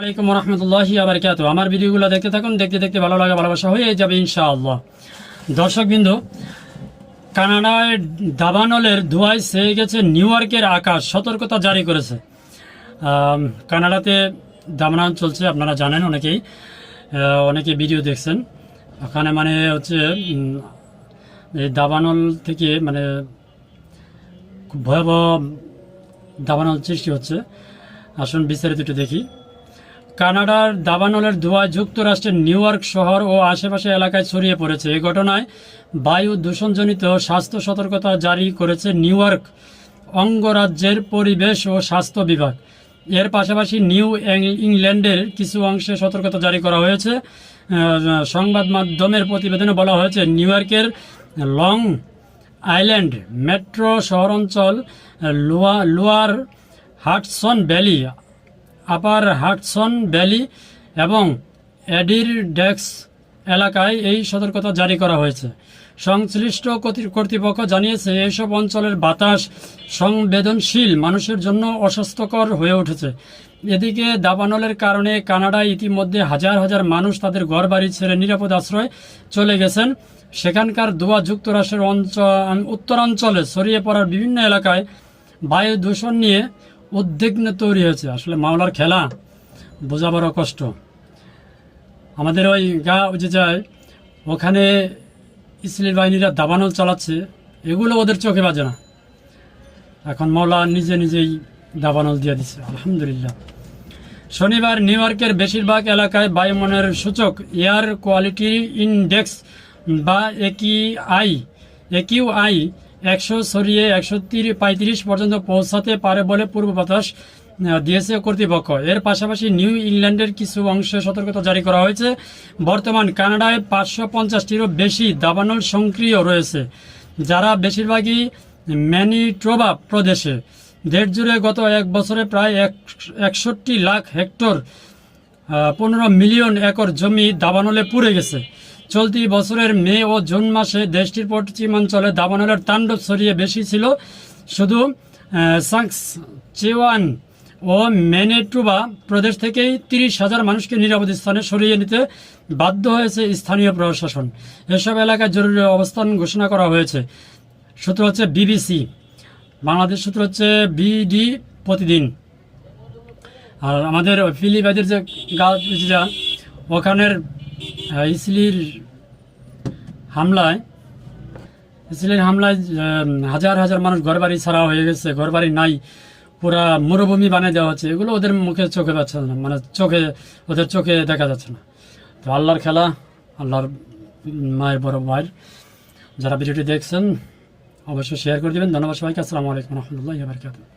আলাইকুম রহমতুল্লাহ আবরকাত আমার ভিডিওগুলো দেখতে থাকুন, দেখতে দেখতে ভালো লাগে, ভালোবাসা হয়ে যাবে ইনশাআল্লাহ। দর্শক বিন্দু, কানাডায় দাবানলের ধোঁয়ায় সেয়ে গেছে নিউ ইয়র্কের আকাশ, সতর্কতা জারি করেছে। কানাডাতে দাবানল চলছে, আপনারা জানেন অনেকেই অনেকে ভিডিও দেখছেন। ওখানে মানে হচ্ছে এই দাবানল থেকে মানে খুব ভয়াবহ দাবানল সৃষ্টি হচ্ছে। আসুন বিস্তারিত একটু দেখি। কানাডার দাবানলের ধোঁয়া যুক্তরাষ্ট্রের নিউ ইয়র্ক শহর ও আশেপাশে এলাকায় ছড়িয়ে পড়েছে। এ ঘটনায় বায়ু দূষণজনিত স্বাস্থ্য সতর্কতা জারি করেছে নিউ ইয়র্ক অঙ্গরাজ্যের পরিবেশ ও স্বাস্থ্য বিভাগ। এর পাশাপাশি নিউ ইংল্যান্ডের কিছু অংশে সতর্কতা জারি করা হয়েছে। সংবাদ মাধ্যমের প্রতিবেদনে বলা হয়েছে, নিউ ইয়র্কের long island metro শহরাঞ্চল, lower lower Hudson valley upper Hudson valley এবং এডির ডেক্স এলাকায় এই সতর্কতা জারি করা হয়েছে। সংশ্লিষ্ট কর্তৃ- কর্তৃপক্ষ জানিয়েছে, এসব অঞ্চলের বাতাস সংবেদনশীল, মানুষের জন্য অস্বাস্থ্যকর হয়ে উঠেছে। এদিকে দাবানলের কারণে কানাডায় ইতিমধ্যে হাজার হাজার মানুষ তাদের ঘরবাড়ি ছেড়ে নিরাপদ আশ্রয় চলে গেছেন। সেখানকার দোয়া যুক্তরাষ্ট্রের অঞ্চল উত্তরাঞ্চলে ছড়িয়ে পড়ার বিভিন্ন এলাকায় বায়ু দূষণ নিয়ে উদ্বিগ্ন তৈরি হয়েছে। আসলে মামলার খেলা বোঝা বড় কষ্ট। আমাদের ওই গা যে যায়, ওখানে ইসলির বাহিনীরা দাবানল চালাচ্ছে, এগুলো ওদের চোখে বাজে না। এখন মৌলা নিজে নিজেই দাবানল দিয়ে দিচ্ছে, আলহামদুলিল্লাহ। শনিবার নিউ ইয়র্কের বেশিরভাগ এলাকায় বায়ুমনের সূচক, এয়ার কোয়ালিটি ইনডেক্স বা একই আই একিউ আই একশো সরিয়ে একশো পঁয়ত্রিশ পর্যন্ত পৌঁছাতে পারে বলে পূর্ব বাতাস দিয়েছে কর্তৃপক্ষ। এর পাশাপাশি নিউ ইংল্যান্ডের কিছু অংশে সতর্কতা জারি করা হয়েছে। বর্তমান কানাডায় পাঁচশো পঞ্চাশটিরও বেশি দাবানল সক্রিয় রয়েছে, যারা বেশিরভাগই ম্যানিটোবা প্রদেশে। দেশ জুড়ে গত এক বছরে প্রায় একষট্টি লাখ হেক্টর পনেরো মিলিয়ন একর জমি দাবানলে পুড়ে গেছে। চলতি বছরের মে ও জুন মাসে দেশটির পশ্চিমাঞ্চলে দাবানলের তাণ্ডব ছড়িয়ে বেশি ছিল। শুধু সাংস চেওয়ান ও মেনেটুবা প্রদেশ থেকেই তিরিশ হাজার মানুষকে নিরাপদ স্থানে সরিয়ে নিতে বাধ্য হয়েছে স্থানীয় প্রশাসন। এসব এলাকায় জরুরি অবস্থান ঘোষণা করা হয়েছে। সূত্র হচ্ছে বিবিসি। বাংলাদেশ সূত্র হচ্ছে বিডি প্রতিদিন। আর আমাদের ফিলিপাইদের যে গাছ যা ওখানের ইসলির হামলায় ইসলির হামলায় হাজার হাজার মানুষ ঘরবাড়ি ছাড়া হয়ে গেছে, ঘরবাড়ি নাই, পুরা মরুভূমি বানিয়ে দেওয়া হচ্ছে, এগুলো ওদের মুখে চোখে পাচ্ছে না মানে চোখে, ওদের চোখে দেখা যাচ্ছে না। তো আল্লাহর খেলা, আল্লাহর মায়ের বড় ভাইয়ের, যারা ভিডিওটি দেখছেন, অবশ্যই শেয়ার করে দেবেন। ধন্যবাদ সবাইকে। আসসালামু আলাইকুম রহমতুল্লাহ বারকাত